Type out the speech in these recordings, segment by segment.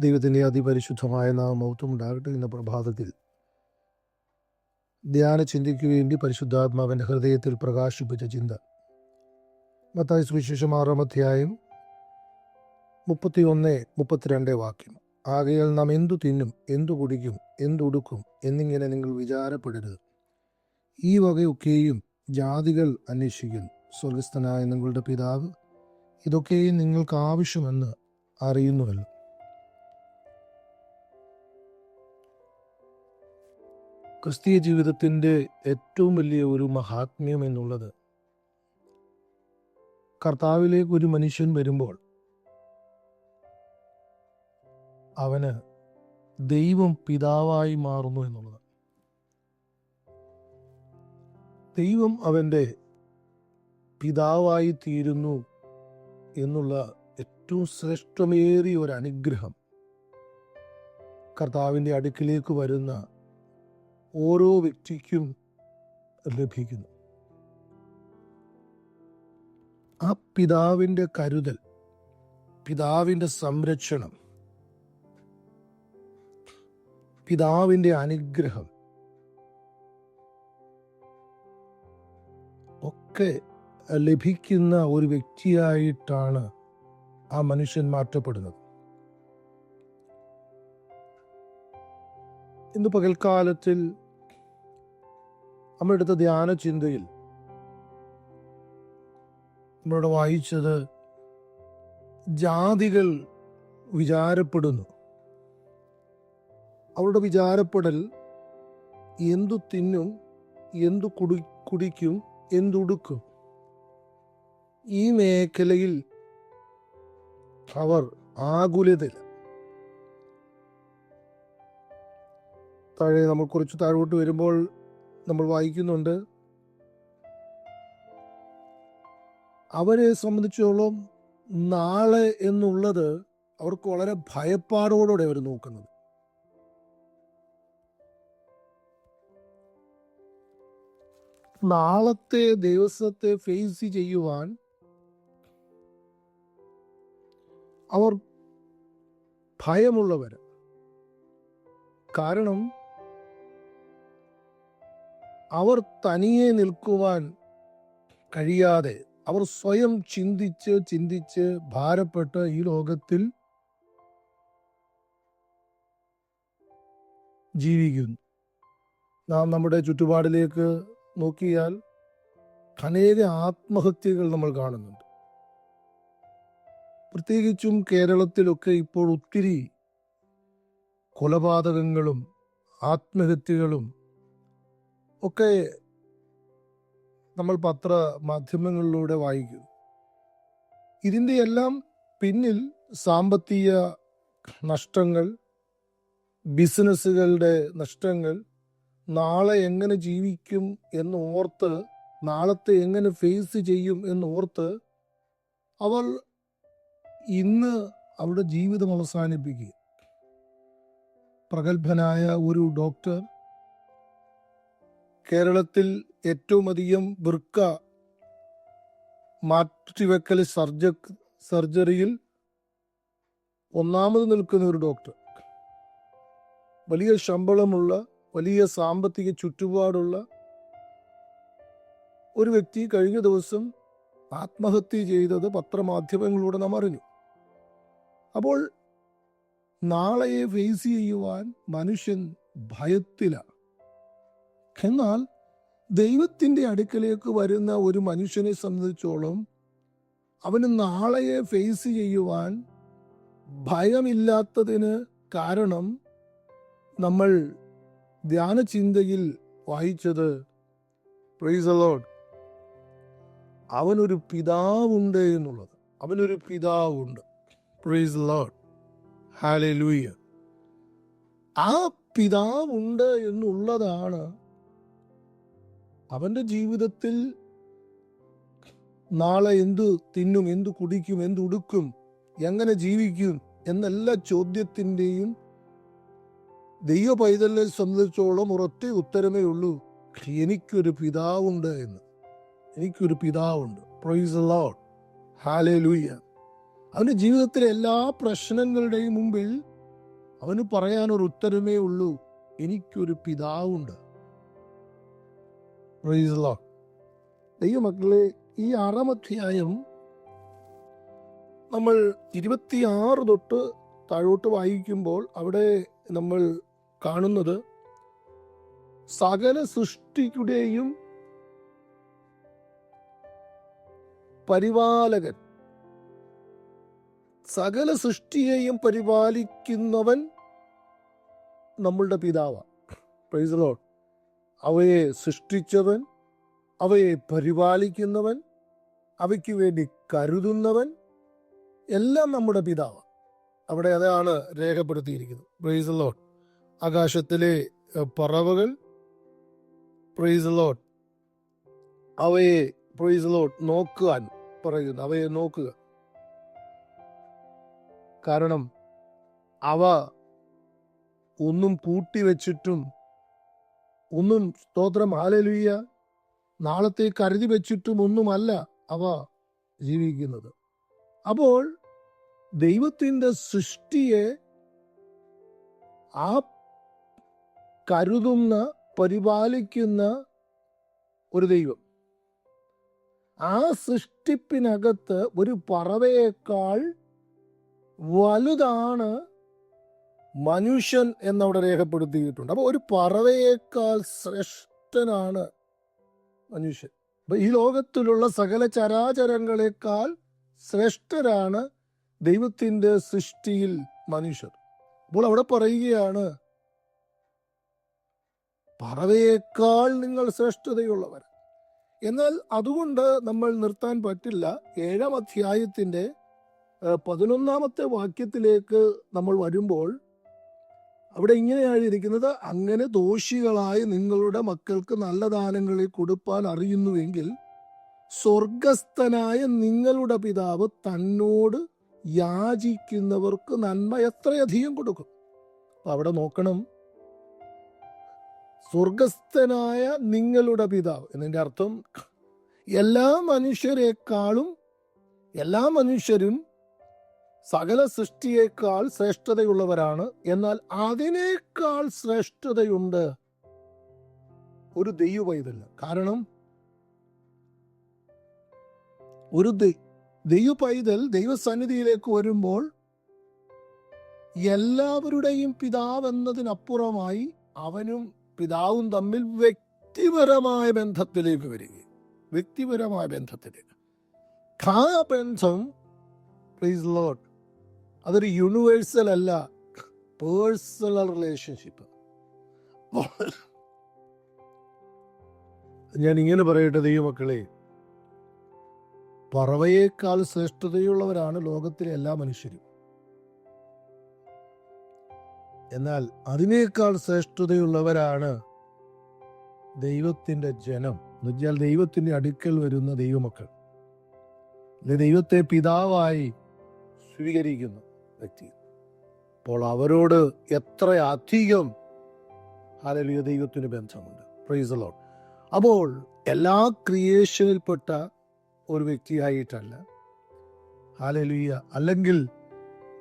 ദൈവത്തിന്റെ അതിപരിശുദ്ധമായ നാമൗത്വം ഉണ്ടാകട്ടെ എന്ന പ്രഭാതത്തിൽ. ധ്യാന ചിന്തയ്ക്ക് വേണ്ടി പരിശുദ്ധാത്മാവിന്റെ ഹൃദയത്തിൽ പ്രകാശിപ്പിച്ച ചിന്ത. മത്തായ സുവിശേഷം ആറാം അധ്യായം മുപ്പത്തി ഒന്ന് മുപ്പത്തിരണ്ട് വാക്യം. ആകയാൽ നാം എന്തു തിന്നും എന്തു കുടിക്കും എന്തുടുക്കും എന്നിങ്ങനെ നിങ്ങൾ വിചാരപ്പെടരുത്. ഈ വകയൊക്കെയും ജാതികൾ അന്വേഷിക്കുന്നു സ്വർഗസ്ഥനായ നിങ്ങളുടെ പിതാവ് ഇതൊക്കെയും നിങ്ങൾക്ക് ആവശ്യമെന്ന് അറിയുന്നുവല്ലോ. ക്രിസ്തീയ ജീവിതത്തിന്റെ ഏറ്റവും വലിയ ഒരു മഹാത്മ്യം എന്നുള്ളത് കർത്താവിലേക്ക് ഒരു മനുഷ്യൻ വരുമ്പോൾ അവന് ദൈവം പിതാവായി മാറുന്നു എന്നുള്ളത്. ദൈവം അവന്റെ പിതാവായി തീരുന്നു എന്നുള്ള ഏറ്റവും ശ്രേഷ്ഠമേറിയ ഒരു അനുഗ്രഹം കർത്താവിന്റെ അടുക്കിലേക്ക് വരുന്ന ഓരോ വ്യക്തിക്കും ലഭിക്കുന്നു. ആ പിതാവിന്റെ കരുതൽ പിതാവിന്റെ സംരക്ഷണം പിതാവിന്റെ അനുഗ്രഹം ഒക്കെ ലഭിക്കുന്ന ഒരു വ്യക്തിയായിട്ടാണ് ആ മനുഷ്യൻ മാറ്റപ്പെടുന്നത്. ഇന്ന് പകൽക്കാലത്തിൽ നമ്മളെടുത്ത ധ്യാന ചിന്തയിൽ നമ്മളിവിടെ വായിച്ചത് ജാതികൾ വിചാരപ്പെടുന്നു. അവരുടെ വിചാരപ്പെടൽ എന്തു തിന്നും എന്തു കുടി കുടിക്കും എന്തുടുക്കും ഈ മേഖലയിൽ അവർ ആകുലതയിൽ താഴെ നമ്മൾ കുറച്ച് താഴോട്ട് വരുമ്പോൾ നമ്മൾ വായിക്കുന്നുണ്ട്. അവരെ സംബന്ധിച്ചോളം നാളെ എന്നുള്ളത് അവർക്ക് വളരെ ഭയപ്പാടോടെ അവർ നോക്കുന്നത്. നാളത്തെ ദിവസത്തെ ഫേസ് ചെയ്യുവാൻ അവർ ഭയമുള്ളവർ കാരണം അവർ തനിയെ നിൽക്കുവാൻ കഴിയാതെ അവർ സ്വയം ചിന്തിച്ച് ചിന്തിച്ച് ഭാരപ്പെട്ട് ഈ ലോകത്തിൽ ജീവിക്കുന്നു. നാം നമ്മുടെ ചുറ്റുപാടിലേക്ക് നോക്കിയാൽ അനേക ആത്മഹത്യകൾ നമ്മൾ കാണുന്നുണ്ട്. പ്രത്യേകിച്ചും കേരളത്തിലൊക്കെ ഇപ്പോൾ ഒത്തിരി കൊലപാതകങ്ങളും ആത്മഹത്യകളും ഒക്കെ നമ്മൾ പത്ര മാധ്യമങ്ങളിലൂടെ വായിക്കും. ഇതിന്റെ എല്ലാം പിന്നിൽ സാമ്പത്തിക നഷ്ടങ്ങൾ ബിസിനസ്സുകളുടെ നഷ്ടങ്ങൾ നാളെ എങ്ങനെ ജീവിക്കും എന്ന് ഓർത്ത് നാളത്തെ എങ്ങനെ ഫേസ് ചെയ്യും എന്ന് ഓർത്ത് അവൾ ഇന്ന് അവരുടെ ജീവിതം അവസാനിപ്പിക്കുക പ്രഗത്ഭനായ ഒരു ഡോക്ടർ കേരളത്തിൽ ഏറ്റവും അധികം വൃക്ക മാറ്റിവെക്കൽ സർജ സർജറിയിൽ ഒന്നാമത് നിൽക്കുന്ന ഒരു ഡോക്ടർ. വലിയ ശമ്പളമുള്ള വലിയ സാമ്പത്തിക ചുറ്റുപാടുള്ള ഒരു വ്യക്തി കഴിഞ്ഞ ദിവസം ആത്മഹത്യ ചെയ്തത് പത്രമാധ്യമങ്ങളിലൂടെ നാം അറിഞ്ഞു. അപ്പോൾ നാളെയെ ഫേസ് ചെയ്യുവാൻ മനുഷ്യൻ ഭയത്തിലാണ് എന്നാൽ ദൈവത്തിന്റെ അടുക്കലേക്ക് വരുന്ന ഒരു മനുഷ്യനെ സംബന്ധിച്ചോളം അവന് നാളെയെ ഫേസ് ചെയ്യുവാൻ ഭയമില്ലാത്തതിന് കാരണം നമ്മൾ ധ്യാനചിന്തയിൽ വായിച്ചത് പ്രൈസ് അവനൊരു പിതാവുണ്ട് എന്നുള്ളത്. അവനൊരു പിതാവുണ്ട്. പ്രൈസ് ലോഡ് ഹാലെ ലൂയ ആ പിതാവുണ്ട് എന്നുള്ളതാണ് അവന്റെ ജീവിതത്തിൽ നാളെ എന്തു തിന്നും എന്തു കുടിക്കും എന്തു ഉടുക്കും എങ്ങനെ ജീവിക്കും എന്നെല്ലാ ചോദ്യത്തിന്റെയും ദൈവ പൈതലിനെ സംബന്ധിച്ചോളം ഒരൊറ്റ ഉത്തരമേ ഉള്ളൂ. എനിക്കൊരു പിതാവുണ്ട് എന്ന്. എനിക്കൊരു പിതാവുണ്ട്. പ്രൊയ്സ് ലോഡ് ഹാലേ ലൂയ്യ അവന്റെ ജീവിതത്തിലെ എല്ലാ പ്രശ്നങ്ങളുടെയും മുമ്പിൽ അവന് പറയാനൊരു ഉത്തരമേ ഉള്ളൂ. എനിക്കൊരു പിതാവുണ്ട്. Lord. ദൈവമക്കളെ ഈ ആറാം അധ്യായം നമ്മൾ ഇരുപത്തിയാറ് തൊട്ട് താഴോട്ട് വായിക്കുമ്പോൾ അവിടെ നമ്മൾ കാണുന്നത് സകല സൃഷ്ടിയുടെയും പരിപാലകൻ സകല സൃഷ്ടിയെയും പരിപാലിക്കുന്നവൻ നമ്മളുടെ പിതാവാണ് പ്രൈസ് ലോഡ് അവയെ സൃഷ്ടിച്ചവൻ അവയെ പരിപാലിക്കുന്നവൻ അവയ്ക്ക് വേണ്ടി കരുതുന്നവൻ എല്ലാം നമ്മുടെ പിതാവ്. അവിടെ അതാണ് രേഖപ്പെടുത്തിയിരിക്കുന്നത്. പ്രൈസ് ലോഡ് ആകാശത്തിലെ പറവകൾ പ്രൈസ് ലോഡ് അവയെ പ്രൈസ് ലോഡ് നോക്കുവാൻ പറയുന്നു. അവയെ നോക്കുക. കാരണം അവ ഒന്നും പൂട്ടിവെച്ചിട്ടും ഒന്നും സ്തോത്രം ആലലുയ്യ നാളത്തെ കരുതി വെച്ചിട്ടും ഒന്നുമല്ല അവ ജീവിക്കുന്നത്. അപ്പോൾ ദൈവത്തിന്റെ സൃഷ്ടിയെ ആ കരുതുന്ന പരിപാലിക്കുന്ന ഒരു ദൈവം. ആ സൃഷ്ടിപ്പിനകത്ത് ഒരു പറവയേക്കാൾ വലുതാണ് മനുഷ്യൻ എന്നവിടെ രേഖപ്പെടുത്തിയിട്ടുണ്ട്. അപ്പോൾ ഒരു പറവയേക്കാൾ ശ്രേഷ്ഠനാണ് മനുഷ്യൻ. അപ്പൊ ഈ ലോകത്തിലുള്ള സകല ചരാചരങ്ങളെക്കാൾ ശ്രേഷ്ഠരാണ് ദൈവത്തിന്റെ സൃഷ്ടിയിൽ മനുഷ്യർ. അപ്പോൾ അവിടെ പറയുകയാണ് പറവയേക്കാൾ നിങ്ങൾ ശ്രേഷ്ഠതയുള്ളവർ. എന്നാൽ അതുകൊണ്ട് നമ്മൾ നിർത്താൻ പറ്റില്ല. ഏഴാം അധ്യായത്തിന്റെ ഏഹ്, പതിനൊന്നാമത്തെ വാക്യത്തിലേക്ക് നമ്മൾ വരുമ്പോൾ അവിടെ ഇങ്ങനെയാണ് ഇരിക്കുന്നത്. അങ്ങനെ ദോഷികളായി നിങ്ങളുടെ മക്കൾക്ക് നല്ല ദാനങ്ങളിൽ കൊടുപ്പാൻ അറിയുന്നുവെങ്കിൽ സ്വർഗസ്ഥനായ നിങ്ങളുടെ പിതാവ് തന്നോട് യാചിക്കുന്നവർക്ക് നന്മ എത്രയധികം കൊടുക്കും. അപ്പൊ അവിടെ നോക്കണം. സ്വർഗസ്ഥനായ നിങ്ങളുടെ പിതാവ് എന്നതിന്റെ അർത്ഥം എല്ലാ മനുഷ്യരെക്കാളും എല്ലാ മനുഷ്യരും സകല സൃഷ്ടിയേക്കാൾ ശ്രേഷ്ഠതയുള്ളവരാണ്. എന്നാൽ അതിനേക്കാൾ ശ്രേഷ്ഠതയുണ്ട് ഒരു ദൈവ ഇതല്ല കാരണം ഒരു ദൈവ പൈതൽ ദൈവസന്നിധിയിലേക്ക് വരുമ്പോൾ എല്ലാവരുടെയും പിതാവ് എന്നതിനപ്പുറമായി അവനും പിതാവും തമ്മിൽ വ്യക്തിപരമായ ബന്ധത്തിലേക്ക് വരികയും വ്യക്തിപരമായ ബന്ധത്തിലേക്ക്. ആ ബന്ധം പ്ലീസ് ലോഡ് അതൊരു യൂണിവേഴ്സൽ അല്ല പേഴ്സണൽ റിലേഷൻഷിപ്പ് ഞാൻ ഇങ്ങനെ പറയട്ടെ ദൈവമക്കളെ. പറവയേക്കാൾ ശ്രേഷ്ഠതയുള്ളവരാണ് ലോകത്തിലെ എല്ലാ മനുഷ്യരും. എന്നാൽ അതിനേക്കാൾ ശ്രേഷ്ഠതയുള്ളവരാണ് ദൈവത്തിന്റെ ജനം. എന്നുവെച്ചാൽ ദൈവത്തിന്റെ അടുക്കൽ വരുന്ന ദൈവമക്കൾ. ദൈവത്തെ പിതാവായി സ്വീകരിക്കുന്ന. വ്യക്തി. അപ്പോൾ അവരോട് എത്ര അധികം ഹാലലിയ ദൈവത്തിന് ബന്ധമുണ്ട് പ്രൈസ് ലോഡ് അപ്പോൾ എല്ലാ ക്രിയേഷനിൽപ്പെട്ട ഒരു വ്യക്തിയായിട്ടല്ല ഹാലലിയ അല്ലെങ്കിൽ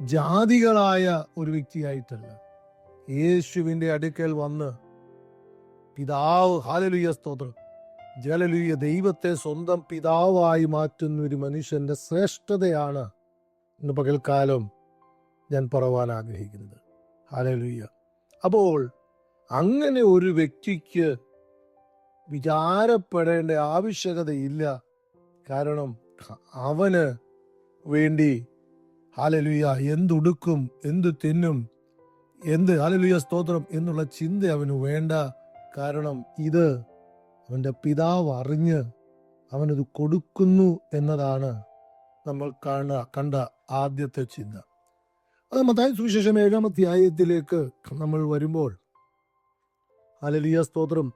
ജാതികളായ ഒരു വ്യക്തിയായിട്ടല്ല യേശുവിന്റെ അടുക്കൽ വന്ന് പിതാവ് ഹാലലുയ്യ സ്തോത്രം. ജലലുയ്യ ദൈവത്തെ സ്വന്തം പിതാവായി മാറ്റുന്ന ഒരു മനുഷ്യന്റെ ശ്രേഷ്ഠതയാണ് ഇന്ന് പകൽക്കാലം ഞാൻ പറവാൻ ആഗ്രഹിക്കുന്നത്. ഹാലലുയ്യ അപ്പോൾ അങ്ങനെ ഒരു വ്യക്തിക്ക് വിചാരപ്പെടേണ്ട ആവശ്യകതയില്ല. കാരണം അവന് വേണ്ടി ഹാലലുയ എന്തുടുക്കും എന്ത് തിന്നും എന്ത് ഹാലലുയ സ്തോത്രം എന്നുള്ള ചിന്ത അവന് വേണ്ട. കാരണം ഇത് അവന്റെ പിതാവ് അറിഞ്ഞ് അവനത് കൊടുക്കുന്നു എന്നതാണ് നമ്മൾ കാണ കണ്ട ആദ്യത്തെ ചിന്ത. അത് മതായ സുവിശേഷം ഏഴാം അധ്യായത്തിലേക്ക് നമ്മൾ വരുമ്പോൾ. അലലിയ സ്തോത്രം.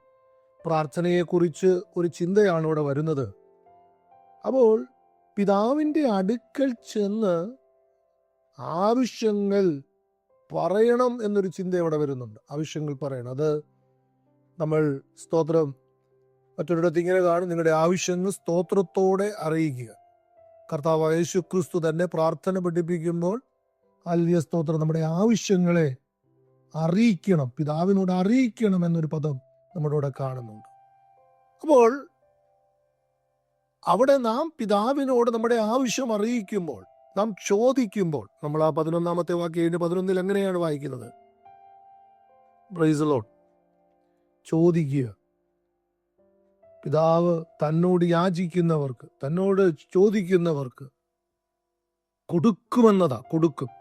പ്രാർത്ഥനയെക്കുറിച്ച് ഒരു ചിന്തയാണ് ഇവിടെ വരുന്നത്. അപ്പോൾ പിതാവിന്റെ അടുക്കൽ ചെന്ന് ആവശ്യങ്ങൾ പറയണം എന്നൊരു ചിന്ത ഇവിടെ വരുന്നുണ്ട്. ആവശ്യങ്ങൾ പറയണം. അത് നമ്മൾ സ്തോത്രം മറ്റൊരിടത്ത് ഇങ്ങനെ കാണും. നിങ്ങളുടെ ആവശ്യങ്ങൾ സ്തോത്രത്തോടെ അറിയിക്കുക. കർത്താവ് യേശു ക്രിസ്തു തന്നെ പ്രാർത്ഥന പഠിപ്പിക്കുമ്പോൾ അല്ലിയ സ്തോത്രം നമ്മുടെ ആവശ്യങ്ങളെ അറിയിക്കണം. പിതാവിനോട് അറിയിക്കണം എന്നൊരു പദം നമ്മുടെ ഇവിടെ കാണുന്നുണ്ട്. അപ്പോൾ അവിടെ നാം പിതാവിനോട് നമ്മുടെ ആവശ്യം അറിയിക്കുമ്പോൾ നാം ചോദിക്കുമ്പോൾ നമ്മൾ ആ പതിനൊന്നാമത്തെ വാക്ക് കഴിഞ്ഞ് പതിനൊന്നിൽ എങ്ങനെയാണ് വായിക്കുന്നത്? ചോദിക്കുക. പിതാവ് തന്നോട് യാചിക്കുന്നവർക്ക് തന്നോട് ചോദിക്കുന്നവർക്ക് കൊടുക്കുമെന്നതാ കൊടുക്കും.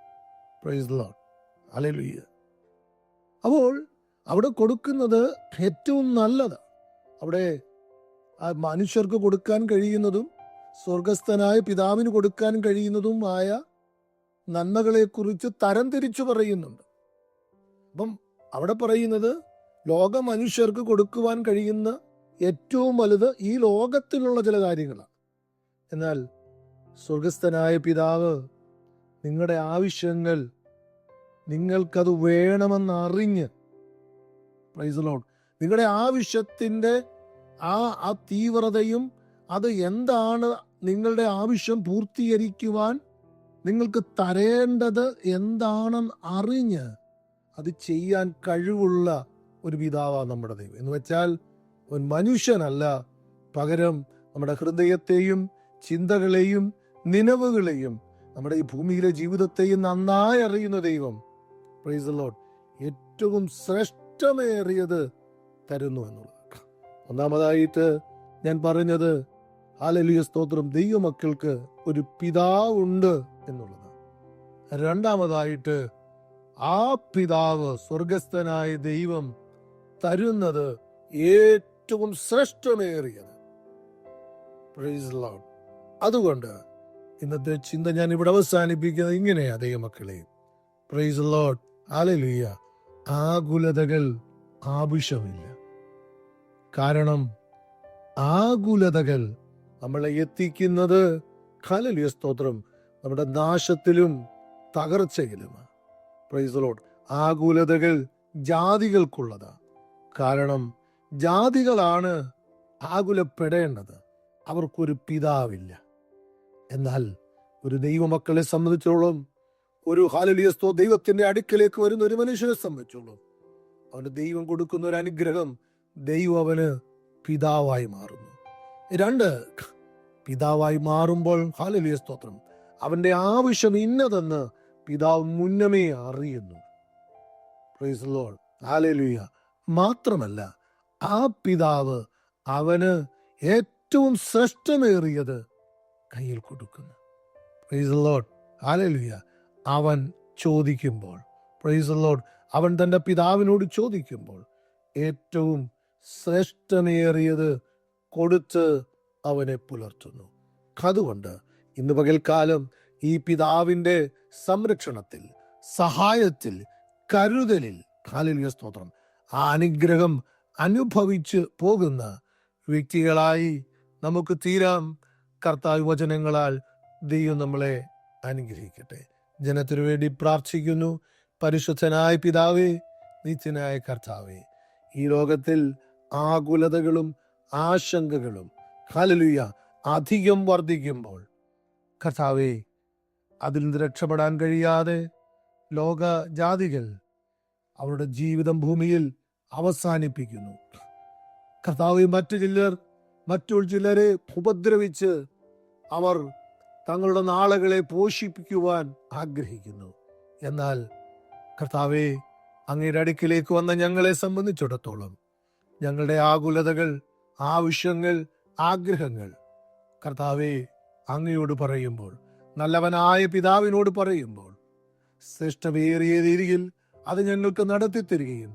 അപ്പോൾ അവിടെ കൊടുക്കുന്നത് ഏറ്റവും നല്ലതാണ്. അവിടെ ആ മനുഷ്യർക്ക് കൊടുക്കാൻ കഴിയുന്നതും സ്വർഗസ്ഥനായ പിതാവിന് കൊടുക്കാൻ കഴിയുന്നതും കഴിയുന്നതുമായ നന്മകളെക്കുറിച്ച് തരംതിരിച്ചു പറയുന്നുണ്ട്. അപ്പം അവിടെ പറയുന്നത് ലോക മനുഷ്യർക്ക് കൊടുക്കുവാൻ കഴിയുന്ന ഏറ്റവും വലുത് ഈ ലോകത്തിലുള്ള ചില കാര്യങ്ങളാണ്. എന്നാൽ സ്വർഗസ്ഥനായ പിതാവ് നിങ്ങളുടെ ആവശ്യങ്ങൾ നിങ്ങൾക്കത് വേണമെന്നറിഞ്ഞ് ലോഡ് നിങ്ങളുടെ ആവശ്യത്തിന്റെ ആ ആ തീവ്രതയും അത് എന്താണ് നിങ്ങളുടെ ആവശ്യം പൂർത്തീകരിക്കുവാൻ നിങ്ങൾക്ക് തരേണ്ടത് എന്താണെന്ന് അറിഞ്ഞ് അത് ചെയ്യാൻ കഴിവുള്ള ഒരു പിതാവാണ് നമ്മുടെ ദൈവം. എന്ന് വെച്ചാൽ ഒരു മനുഷ്യനല്ല പകരം നമ്മുടെ ഹൃദയത്തെയും ചിന്തകളെയും നിലവുകളെയും നമ്മുടെ ഈ ഭൂമിയിലെ ജീവിതത്തെയും നന്നായി അറിയുന്ന ദൈവം പ്രൈസ് ലോഡ് ഏറ്റവും ശ്രേഷ്ഠമേറിയത് തരുന്നു എന്നുള്ളത് ഒന്നാമതായിട്ട് ഞാൻ പറഞ്ഞത് ഹാലലിയ സ്തോത്രം ദൈവമക്കൾക്ക് ഒരു പിതാവുണ്ട് എന്നുള്ളത് രണ്ടാമതായിട്ട് ആ പിതാവ് സ്വർഗസ്ഥനായ ദൈവം തരുന്നത് ഏറ്റവും ശ്രേഷ്ഠമേറിയത്. അതുകൊണ്ട് ഇന്നത്തെ ചിന്ത ഞാൻ ഇവിടെ അവസാനിപ്പിക്കുന്നത് ഇങ്ങനെയാ ദൈവമക്കളെ. പ്രൈസ് ലോഡ് ആലലുയ്യ ആകുലതകൾ ആവശ്യമില്ല. കാരണം ആകുലതകൾ നമ്മളെ എത്തിക്കുന്നത് ഖലലിയ സ്തോത്രം നമ്മുടെ നാശത്തിലും തകർച്ചയിലുമാണ് പ്രൈസ് ലോഡ് ആകുലതകൾ ജാതികൾക്കുള്ളതാ. കാരണം ജാതികളാണ് ആകുലപ്പെടേണ്ടത്. അവർക്കൊരു പിതാവില്ല. എന്നാൽ ഒരു ദൈവമക്കളെ സംബന്ധിച്ചോളം ഒരു ഹാലലിയസ്തോ ദൈവത്തിന്റെ അടുക്കലേക്ക് വരുന്ന ഒരു മനുഷ്യനെ സംബന്ധിച്ചോളം അവന് ദൈവം കൊടുക്കുന്ന ഒരു അനുഗ്രഹം ദൈവം അവന് പിതാവായി മാറുന്നു. രണ്ട് പിതാവായി മാറുമ്പോൾ ഹാലലിയ സ്തോത്രം അവന്റെ ആവശ്യം ഇന്നതെന്ന് പിതാവ് മുന്നമേ അറിയുന്നു. പ്രൈസ് മാത്രമല്ല ആ പിതാവ് അവന് ഏറ്റവും ശ്രേഷ്ഠമേറിയത് കയ്യിൽ കൊടുക്കുന്നു. പ്രൈസ് ലോഡ് ആലലുയ അവൻ ചോദിക്കുമ്പോൾ പ്രൈസ് ലോഡ് അവൻ തന്റെ പിതാവിനോട് ചോദിക്കുമ്പോൾ ഏറ്റവും ശ്രേഷ്ഠനേറിയത് കൊടുത്ത് അവനെ പുലർത്തുന്നു. അതുകൊണ്ട് ഇന്ന് പകൽക്കാലം ഈ പിതാവിന്റെ സംരക്ഷണത്തിൽ സഹായത്തിൽ കരുതലിൽ ഹാലലിയ സ്തോത്രം ആ അനുഗ്രഹം അനുഭവിച്ച് പോകുന്ന വ്യക്തികളായി നമുക്ക് തീരാം. കർത്താവ് വചനങ്ങളാൽ ദൈവം നമ്മളെ അനുഗ്രഹിക്കട്ടെ. ജനത്തിനു വേണ്ടി പ്രാർത്ഥിക്കുന്നു. പരിശുദ്ധനായ പിതാവേ നിത്യനായ കർത്താവേ ഈ ലോകത്തിൽ ആകുലതകളും ആശങ്കകളും കാലലുയ അധികം വർദ്ധിക്കുമ്പോൾ കർത്താവേ അതിൽ നിന്ന് രക്ഷപ്പെടാൻ കഴിയാതെ ലോക ജാതികൾ അവരുടെ ജീവിതം ഭൂമിയിൽ അവസാനിപ്പിക്കുന്നു. കർത്താവ് മറ്റു ചിലർ മറ്റു ചിലരെ ഉപദ്രവിച്ച് അവർ തങ്ങളുടെ നാളുകളെ പോഷിപ്പിക്കുവാൻ ആഗ്രഹിക്കുന്നു. എന്നാൽ കർത്താവെ അങ്ങയുടെ അടുക്കിലേക്ക് വന്ന ഞങ്ങളെ സംബന്ധിച്ചിടത്തോളം ഞങ്ങളുടെ ആകുലതകൾ ആവശ്യങ്ങൾ ആഗ്രഹങ്ങൾ കർത്താവെ അങ്ങയോട് പറയുമ്പോൾ നല്ലവനായ പിതാവിനോട് പറയുമ്പോൾ ശ്രേഷ്ഠമേറിയ രീതിയിൽ അത് ഞങ്ങൾക്ക് നടത്തി തരികയും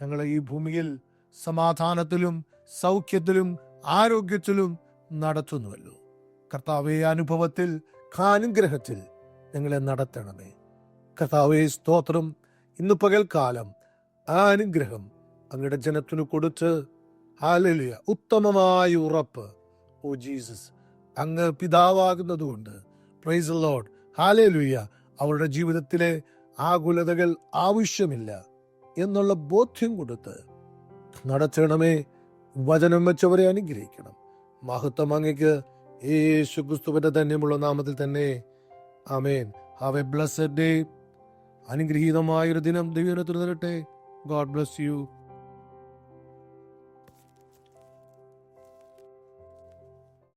ഞങ്ങളെ ഈ ഭൂമിയിൽ സമാധാനത്തിലും സൗഖ്യത്തിലും ആരോഗ്യത്തിലും നടത്തുന്നുവല്ലോ. കർത്താവെ അനുഭവത്തിൽ കാനുഗ്രഹത്തിൽ ഞങ്ങളെ നടത്തണമേ. കർത്താവെ സ്തോത്രം. ഇന്ന് പകൽക്കാലം ആ അനുഗ്രഹം അങ്ങയുടെ ജനത്തിന് കൊടുത്ത് ഹാലലിയ ഉത്തമമായ ഉറപ്പ്. ഓ ജീസസ് അങ്ങ് പിതാവാകുന്നതുകൊണ്ട് പ്രൈസ് ലോഡ്. ഹാലലുയ്യ അവരുടെ ജീവിതത്തിലെ ആകുലതകൾ ആവശ്യമില്ല എന്നുള്ള ബോധ്യം കൊടുത്ത് നടത്തണമേ. വചനം വെച്ചവരെ അനുഗ്രഹിക്കണം. മഹത്വം അങ്ങയ്ക്ക് യേശു ക്രിസ്തുവിന്റെ ധന്യമുള്ള നാമത്തിൽ തന്നെ. ആമേൻ. ഹാവ് എ ബ്ലസ്ഡ് ഡേ അനുഗ്രഹീതമായൊരു ദിനം ദൈവത്തിന് തരട്ടെ ഗോഡ് ബ്ലസ് യു